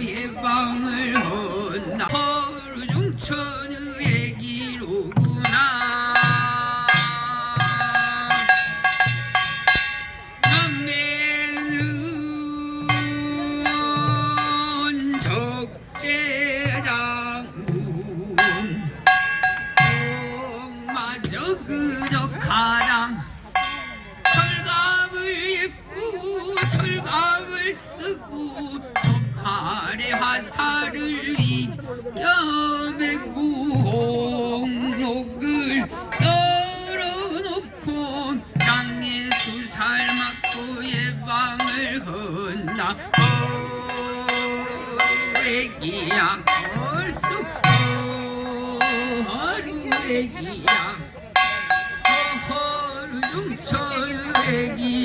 예방을 গিয়া হরসু হরে গিয়া হরু ছড়ে গিয়া।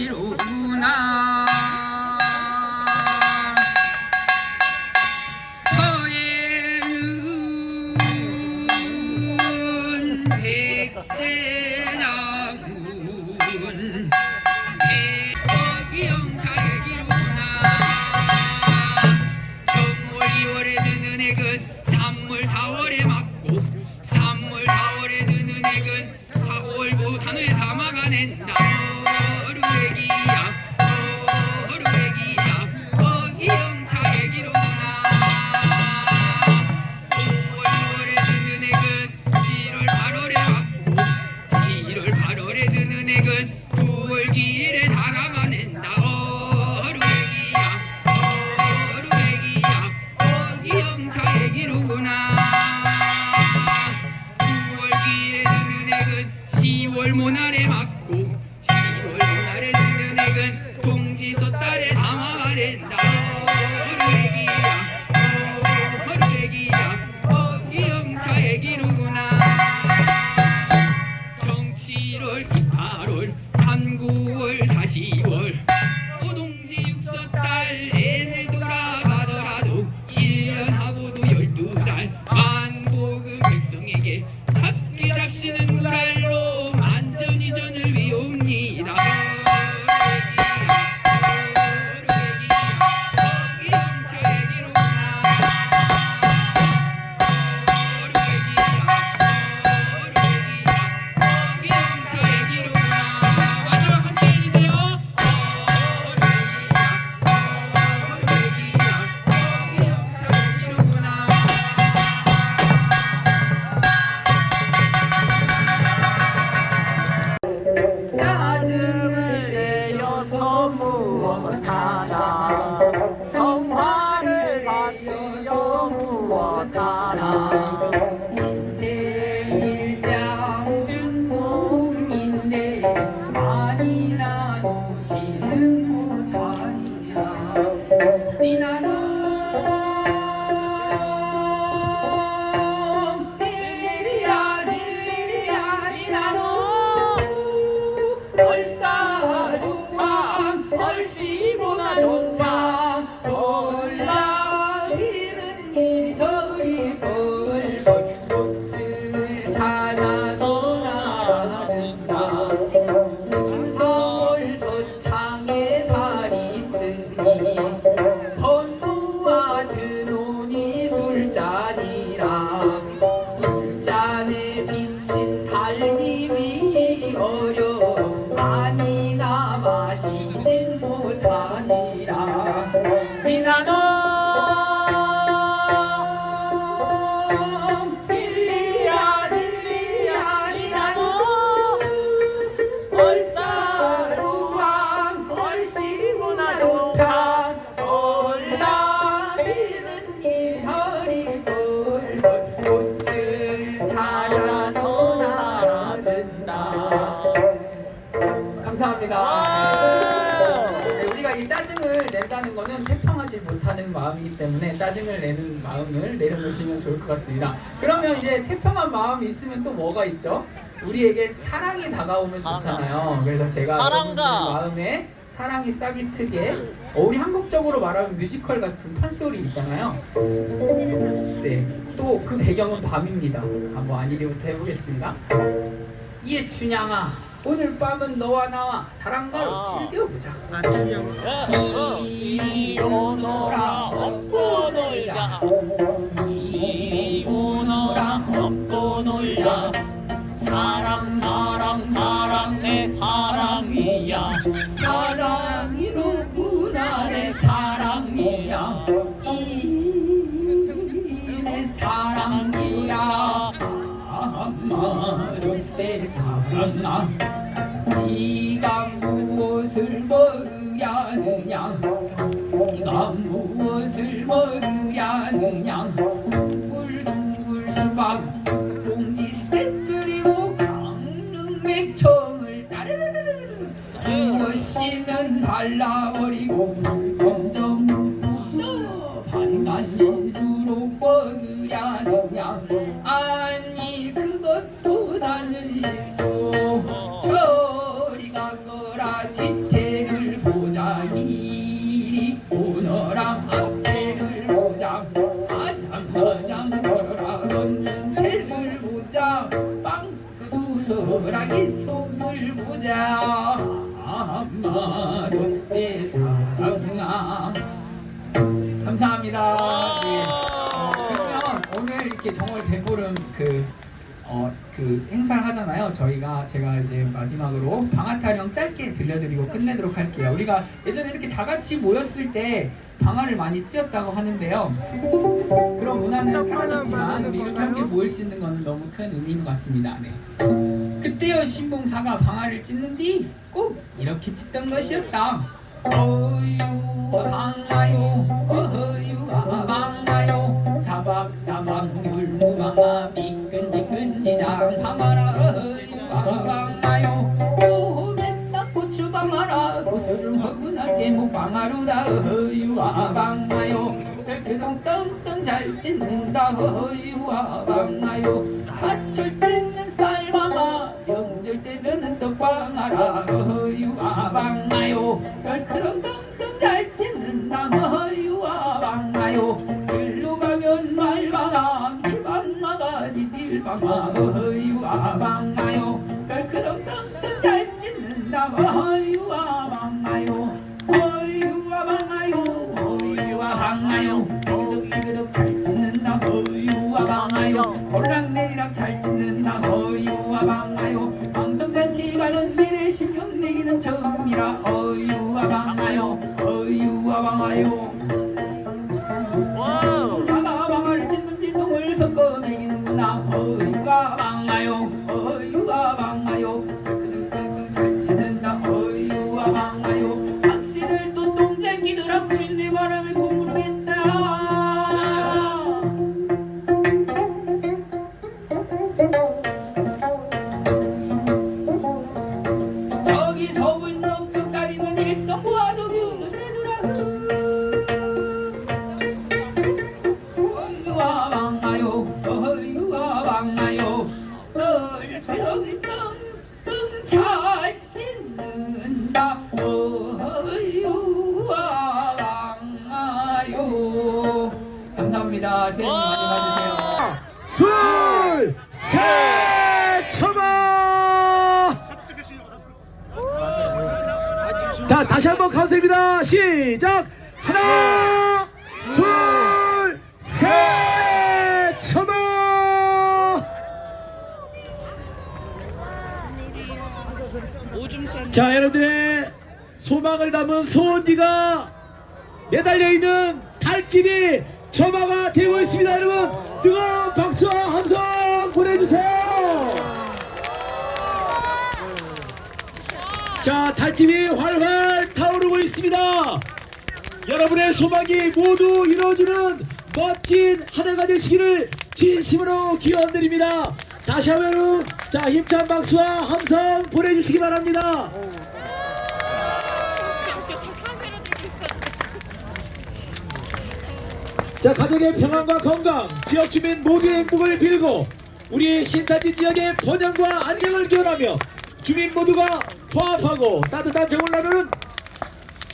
좋을 것 같습니다. 그러면 이제 태평한 마음이 있으면 또 뭐가 있죠? 우리에게 사랑이 다가오면 좋잖아요. 그래서 제가 여러분들 마음에 사랑이 싹이 트게 어, 우리 한국적으로 말하면 뮤지컬 같은 판소리 있잖아요. 네, 또 그 배경은 밤입니다. 한번 안일이부터 해보겠습니다. 이에 준양아, 오늘 밤은 너와 나와 사랑가로 아. 즐겨보자. 아 준영. 어, 어. 이리로 놀아 업고 놀자. 사랑아 네가 무엇을 먹으려느냐? 네가 무엇을 먹으려느냐? 둥글둥글 수박 봉지 떼뜨리고 강릉 맥청을 따르르르르 이것이는 발라버리고 아마도 내 사랑아 감사합니다 네. 어, 그러면 오늘 이렇게 정월 대보름 그, 어, 그 행사를 하잖아요. 저희가 제가 이제 마지막으로 방아타령 짧게 들려드리고 끝내도록 할게요. 우리가 예전에 이렇게 다 같이 모였을 때 방아를 많이 찧었다고 하는데요. 그런 문화는 사라졌지만 우리 모일 수 있는 건 너무 큰 의미인 것 같습니다. 네. 그때요 신봉사가 방아를 찢는 뒤꼭 이렇게 찢던 것이었다. 어유 방아요 어유 방아요 사박사박 율무방아 미끈미끈지장 방아라 어유 방아요 오맨나 고추 방아라 고수를 허근하게 목방아루다 어유 방아요 덜크덩 떵떵 잘 찢는다 어유 방아요? 하철 찢는 쌀방아 명절 때면은 떡방아라 어유 방아요? 덜크덩 떵떵 잘 찢는다 어유 방아요? 글로 가면 말방아 기방아가 니딜방아 어유 방아요? 덜크덩 떵떵 잘 찢는다 방아요 어유 소망을 담은 소원지가 매달려 있는 달집이 점화가 되고 있습니다. 여러분, 뜨거운 박수와 함성 보내주세요. 자, 달집이 활활 타오르고 있습니다. 여러분의 소망이 모두 이루어지는 멋진 한 해가 되시기를 진심으로 기원드립니다. 다시 한번 자 힘찬 박수와 함성 보내주시기 바랍니다. 자 가족의 평안과 건강, 지역 주민 모두의 행복을 빌고 우리 신탄진 지역의 번영과 안녕을 기원하며 주민 모두가 화합하고 따뜻한 정을 나누는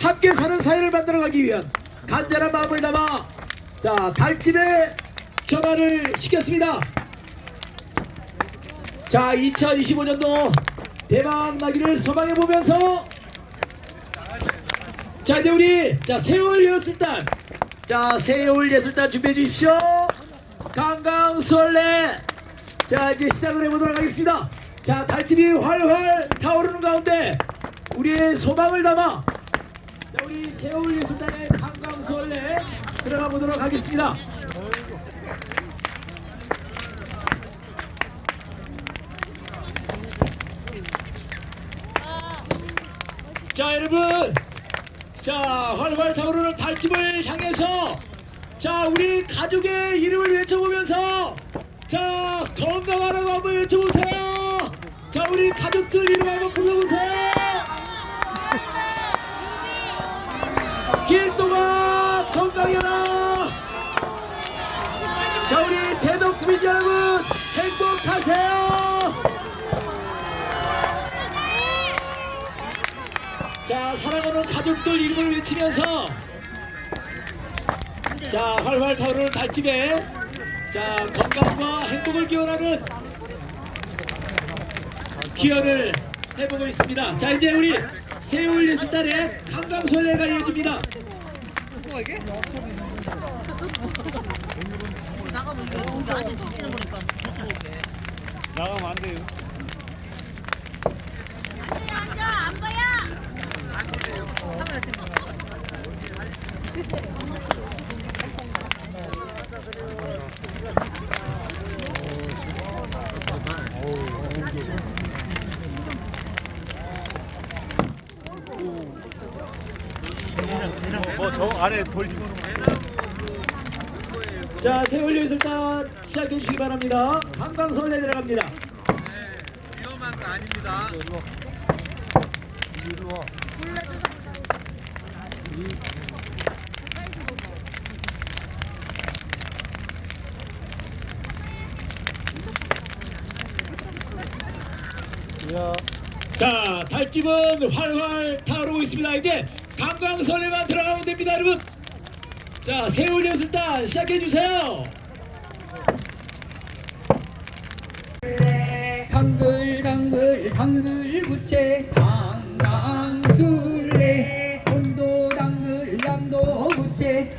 함께 사는 사회를 만들어가기 위한 간절한 마음을 담아 자 달집에 전화를 시켰습니다. 자 2025년도 대박 나기를 소망해 보면서 자 이제 우리 자 세월 여sul단 자 세월 예술단 준비해 주십시오. 강강술래. 자 이제 시작을 해보도록 하겠습니다. 자 달집이 활활 타오르는 가운데 우리의 소망을 담아 자 우리 세월 예술단의 강강술래 들어가 보도록 하겠습니다. 자 여러분 자 활활 타오르는 달집을 향해서 자 우리 가족의 이름을 외쳐보면서 자 건강하라고 한번 외쳐보세요. 자 우리 가족들 이름 한번 불러보세요. 길동아 건강해라 자 우리 대덕 구민 여러분 행복하세요 자 사랑하는 가족들 이름을 외치면서 자 활활 타오르는 달집에 자 건강과 행복을 기원하는 기원을 해보고 있습니다. 자 이제 우리 세월 예술단의 강강솔례가 이어집니다. 나가면 안 돼요. 뭐저 아래 돌자 세월 예술단 시작해 주시기 바랍니다. 강강솔례 들어갑니다. 위험한 거 아닙니다. 자 달집은 활활 타오르고 있습니다. 이제 강강솔례만 들어가면 됩니다, 여러분. 자 세월 예술단 시작해 주세요. 당글 당글 당글 부채 당강술래 온도 당글 남도 부채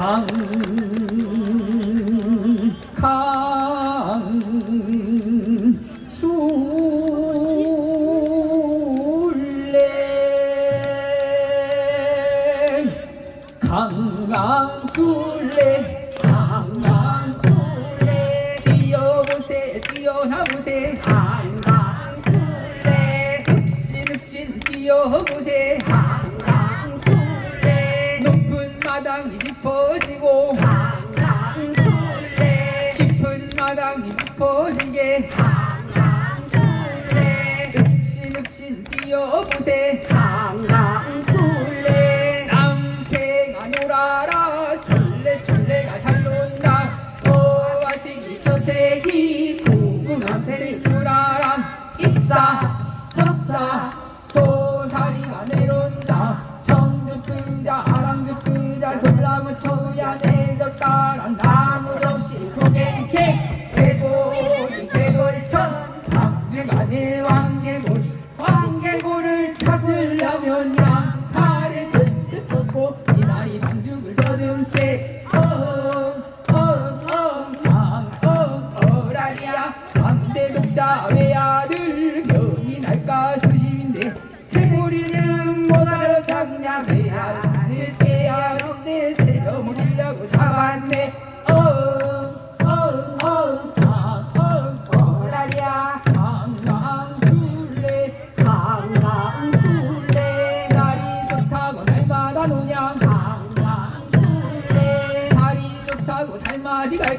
강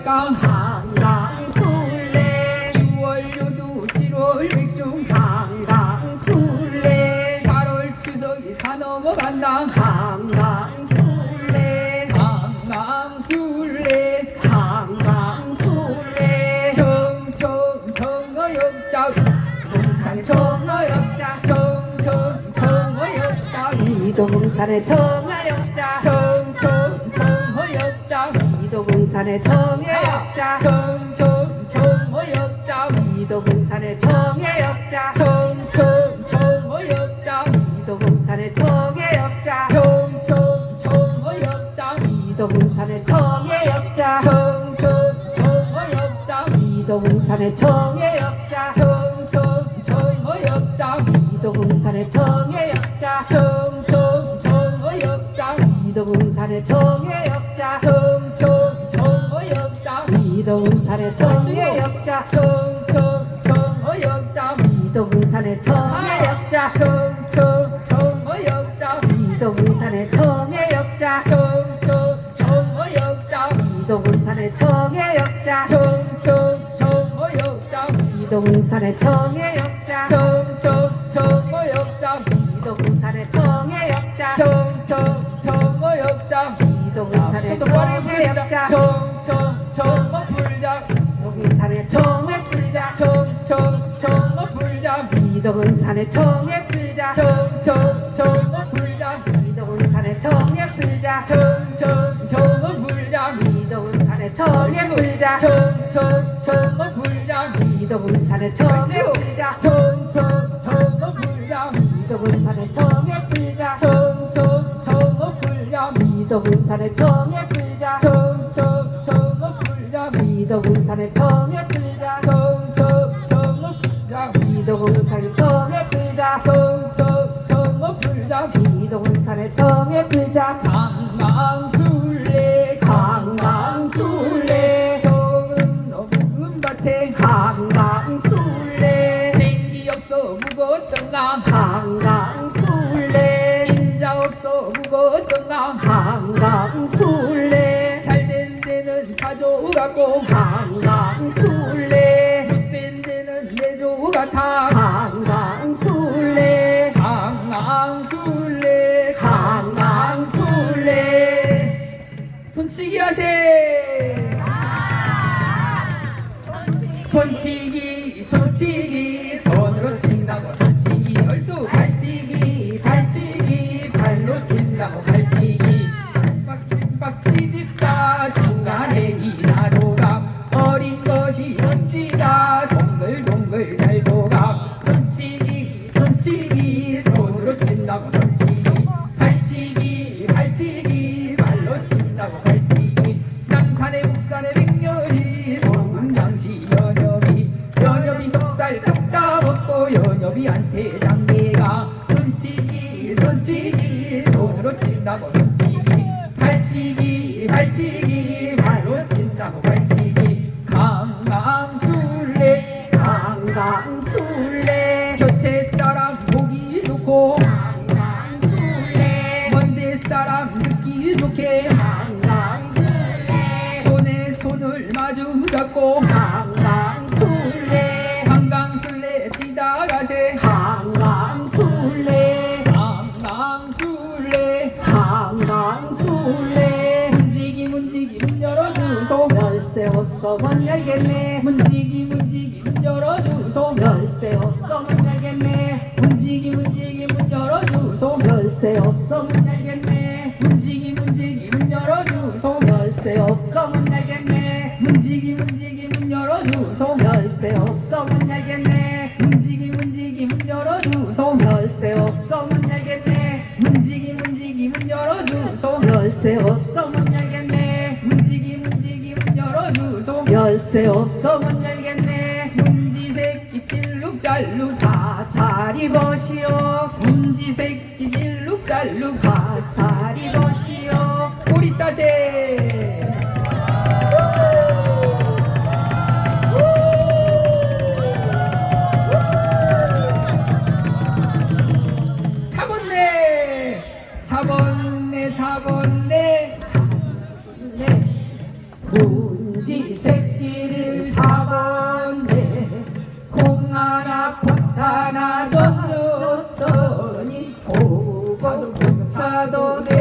간다 강강 술래 6월 요두 7월 백중 강강 술래 8월 추석이 다 넘어간다. 강강 술래 강강 술래 강강 술래 청청 청어역자 동산의 청어역자. 청청 청어역자 이도봉산의 청 이도봉산의 청어역자. 청청 청 어역자. 이도봉산의 청어역자. 청청 청 어역자. 이도봉산의 청어역자. 청청 청 어역자. 이도봉산의 청어역자. 청청 청 어역자. 이도봉산의 청어역자. 청청 청 어역자. 이도봉산의 청 정의군산의 정의 역자. 정정정어 역자. 이동군산의 청의 역자. 정정정어 역자. 이동군산의 정의 역자. 정정정어 역자. 이동군산의 정의 역자. 정정정어 역자. 이동군산의 정 미덕은산에 청에 풀자 청청청어 풀자 미덕은산에 청에 풀자 청청청어 풀자 미덕은산에 청에 풀자 청청청어 풀자 미덕은산에 청에 풀자 청청청어 풀자 미덕은산에 청에 풀자 청청청어 풀자 미덕은산에 청에 풀자 청청청어 풀자 미덕은산에 청에 풀자 sanetó. 강강술래. 못된 데는 내조같아 강강술래. 강강술래. 강강술래. 손치기 하세. 손치기 남산의 북산의 백녀시 동양시 연협이 연협이 속살 뚝 따먹고 연협이한테 장계가 손치기 손치기 손으로 친다고 손치기 발치기 발치기 yourself some 잡았네 잡았네. 군지 새끼를 잡았네. 콩 하나 팥 하나 던졌더니 오고 차도 내